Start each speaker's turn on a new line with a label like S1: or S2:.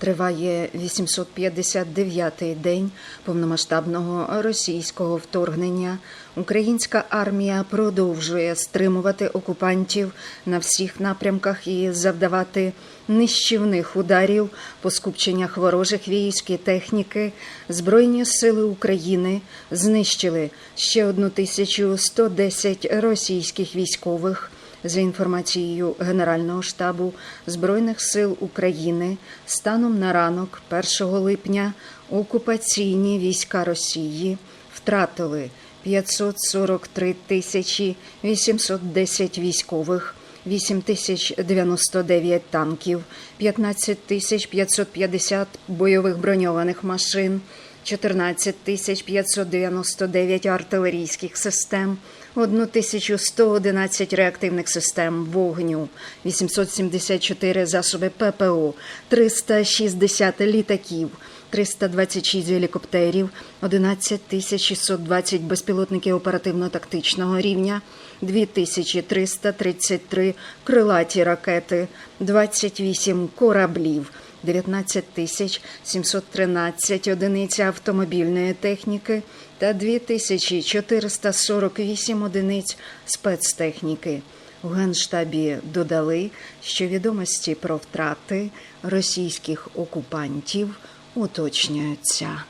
S1: Триває 859-й день повномасштабного російського вторгнення. Українська армія продовжує стримувати окупантів на всіх напрямках і завдавати нищівних ударів по скупченнях ворожих військ і техніки. Збройні сили України знищили ще 1110 російських військових. За інформацією Генерального штабу Збройних сил України, станом на ранок 1 липня окупаційні війська Росії втратили 543 тисячі 810 військових, 8 тисяч 99 танків, 15 тисяч 550 бойових броньованих машин, 14 тисяч 599 артилерійських систем, 1111 реактивних систем вогню, 874 засоби ППО, 360 літаків, 326 гелікоптерів, 11 тисяч 620 безпілотників оперативно-тактичного рівня, 2333 крилаті ракети, 28 кораблів, 19 тисяч 713 одиниць автомобільної техніки та 2448 одиниць спецтехніки. У Генштабі додали, що відомості про втрати російських окупантів уточнюються.